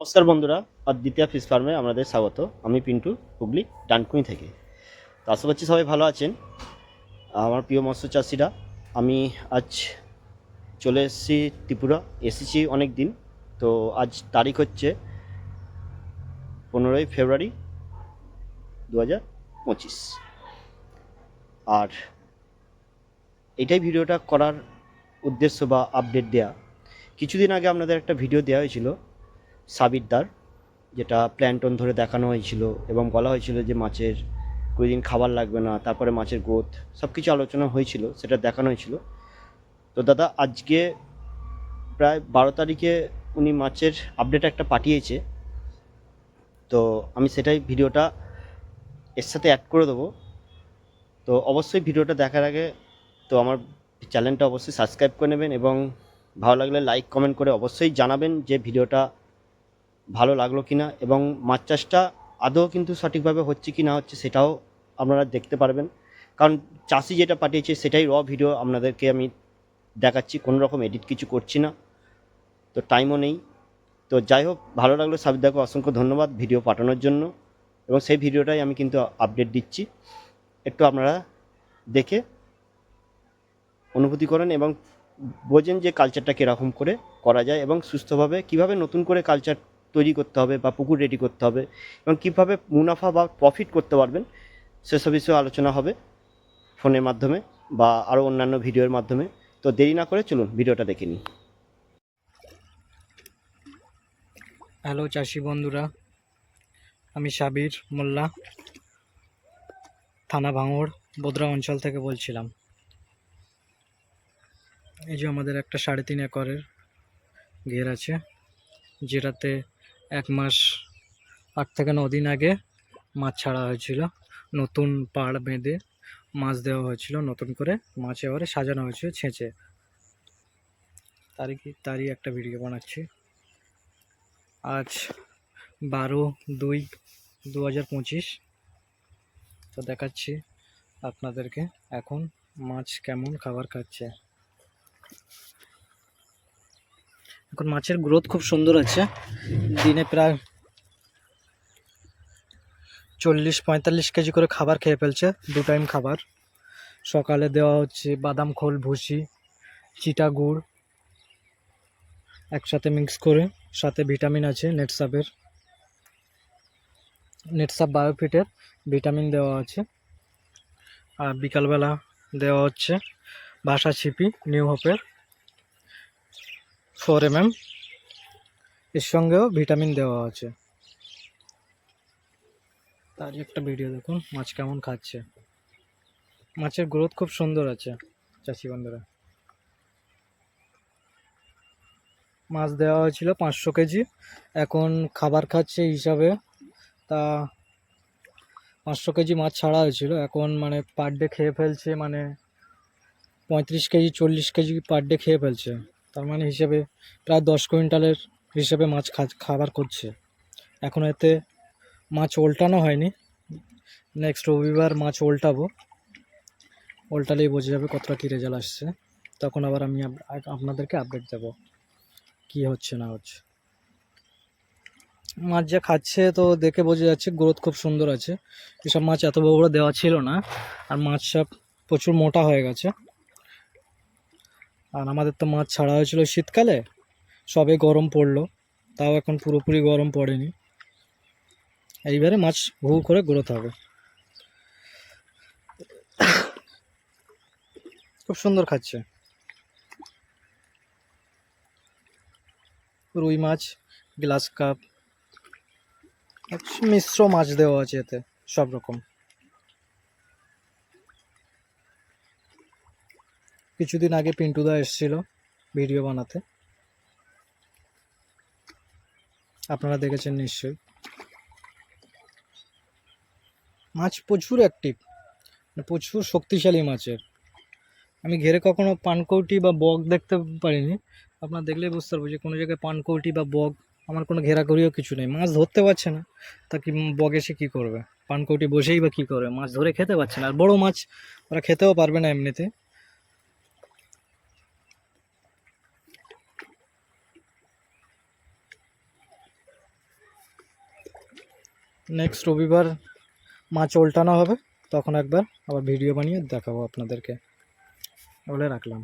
নমস্কার বন্ধুরা, অদ্বিতীয় ফিস ফার্মে আপনাদের স্বাগত। আমি পিন্টু হুগলি, ডানকুনি থেকে। তো আশা করছি সবাই ভালো আছেন। আমার প্রিয় মৎস্য চাষিরা, আমি আজ চলে এসেছি ত্রিপুরা, এসেছি অনেক দিন তো আজ তারিখ হচ্ছে পনেরোই ফেব্রুয়ারি দু হাজার পঁচিশ। আর এটাই ভিডিওটা করার উদ্দেশ্য বা আপডেট দেয়া। কিছুদিন আগে আপনাদের একটা ভিডিও দেওয়া হয়েছিল সাবিরদার, যেটা প্ল্যান্টন ধরে দেখানো হয়েছিল এবং বলা হয়েছিল যে মাছের দিন খাবার লাগবে না, তারপরে মাছের গ্রোথ সব কিছু আলোচনা হয়েছিল, সেটা দেখানো হয়েছিল। তো দাদা, আজকে প্রায় বারো তারিখে উনি মাছের আপডেট একটা পাঠিয়েছে। তো আমি সেটাই ভিডিওটা এর সাথে অ্যাড করে দেবো। তো অবশ্যই ভিডিওটা দেখার আগে তো আমার চ্যানেলটা অবশ্যই সাবস্ক্রাইব করে নেবেন এবং ভালো লাগলে লাইক কমেন্ট করে অবশ্যই জানাবেন যে ভিডিওটা ভালো লাগল কি না এবং মাছ চাষটা আদৌ কিন্তু সঠিকভাবে হচ্ছে কি না হচ্ছে সেটাও আপনারা দেখতে পারবেন। কারণ চাষি যেটা পাঠিয়েছে সেটাই র ভিডিও আপনাদেরকে আমি দেখাচ্ছি কোনো রকম এডিট কিছু করছি না। তো টাইমও নেই। তো যাই হোক, ভালো লাগল সাবিদাকে অসংখ্য ধন্যবাদ ভিডিও পাঠানোর জন্য এবং সেই ভিডিওটাই আমি কিন্তু আপডেট দিচ্ছি। একটু আপনারা দেখে অনুভূতি করেন এবং বোঝেন যে কালচারটা কীরকম করে করা যায় এবং সুস্থভাবে কীভাবে নতুন করে কালচার তৈরি করতে হবে বা পুকুর রেডি করতে হবে এবং কীভাবে মুনাফা বা প্রফিট করতে পারবেন সেসব বিষয়ে আলোচনা হবে ফোনের মাধ্যমে বা আরও অন্যান্য ভিডিওর মাধ্যমে। তো দেরি না করে চলুন ভিডিওটা দেখে নিই। হ্যালো চাষি বন্ধুরা। আমি সাবির মোল্লা, থানা ভাঙড়, বোদরা অঞ্চল থেকে বলছিলাম। এই যে আমাদের একটা সাড়ে তিন একরের ঘের আছে, যেটাতে এক মাস আট থেকে ন দিন আগে মাছ ছাড়া হয়েছিল। নতুন পাড় বেঁধে মাছ দেওয়া হয়েছিল। নতুন করে মাছ এবারে সাজানো হয়েছে ছেঁচে। তারই তারই একটা ভিডিও বানাচ্ছি। আজ বারো দুই দু হাজার পঁচিশ। তো দেখাচ্ছি আপনাদেরকে এখন মাছ কেমন খাবার খাচ্ছে। এখন মাছের গ্রোথ খুব সুন্দর আছে। দিনে প্রায় চল্লিশ পঁয়তাল্লিশ কেজি করে খাবার খেয়ে ফেলছে, দু টাইম খাবার। সকালে দেওয়া হচ্ছে বাদাম খোল, ভুসি, চিটা গুড়, একসাথে মিক্স করে, সাথে ভিটামিন আছে নেটসাপের নেটসাপ বায়োফিটের ভিটামিন দেওয়া আছে। আর বিকালবেলা দেওয়া হচ্ছে বাসা ছিপি নিউ হোপের ফোর এম এম এর সঙ্গেও ভিটামিন দেওয়া আছে। তার একটা ভিডিও দেখুন, মাছ কেমন খাচ্ছে। মাছের গ্রোথ খুব সুন্দর আছে, চাষি বন্ধুরা। মাছ দেওয়া হয়েছিল পাঁচশো কেজি। এখন খাবার খাচ্ছে হিসাবে। তা পাঁচশো কেজি মাছ ছাড়া হয়েছিল। এখন মানে পার ডে খেয়ে ফেলছে মানে পঁয়ত্রিশ কেজি, চল্লিশ কেজি পার ডে খেয়ে ফেলছে। তার মানে হিসেবে প্রায় দশ কুইন্টালের হিসেবে মাছ খাবার করছে। এখন এতে মাছ ওল্টানো হয়নি। নেক্সট রবিবার মাছ ওল্টাবো। ওল্টালেই বোঝা যাবে কতটা কী রেজাল্ট আসছে। তখন আবার আমি আপ- আপনাদেরকে আপডেট দেবো কি হচ্ছে না হচ্ছে। মাছ যা খাচ্ছে তো দেখে বোঝা যাচ্ছে গ্রোথ খুব সুন্দর আছে। এসব মাছ এত বড় দেওয়া ছিল না। আর মাছ সব প্রচুর মোটা হয়ে গেছে। আর আমাদের তো মাছ ছাড়া হয়েছিল শীতকালে, সবে গরম পড়ল, তাও এখন পুরোপুরি গরম পড়েনি। এইবারে মাছ হু করে গ্রোথ হবে। খুব সুন্দর খাচ্ছে। রুই মাছ, গ্লাস কাপ, মিশ্র মাছ দেওয়া আছে এতে, সব রকম। কিছুদিন আগে পিন্টুদা এসেছিল ভিডিও বানাতে। আপনারা দেখেছেন নিশ্চয়ই। মাছ প্রচুর অ্যাক্টিভ প্রচুর শক্তিশালী মাছের। আমি ঘেরে কখনো পানকৌটি বা বক দেখতে পারিনি। আপনার দেখলেই বুঝতে পারব যে কোনো জায়গায় পানকৌটি বা বক, আমার কোনো ঘেরাঘুরিও কিছু নেই। মাছ ধরতে পারছে না, তা কি বক এসে কী করবে? পানকৌটি বসেই বা কী করবে? মাছ ধরে খেতে পারছে না। আর বড়ো মাছ ওরা খেতেও পারবে না এমনিতে। নেক্সট রবিবার মাছ উল্টানো হবে তখন একবার আবার ভিডিও বানিয়ে দেখাবো আপনাদেরকে। বলে রাখলাম।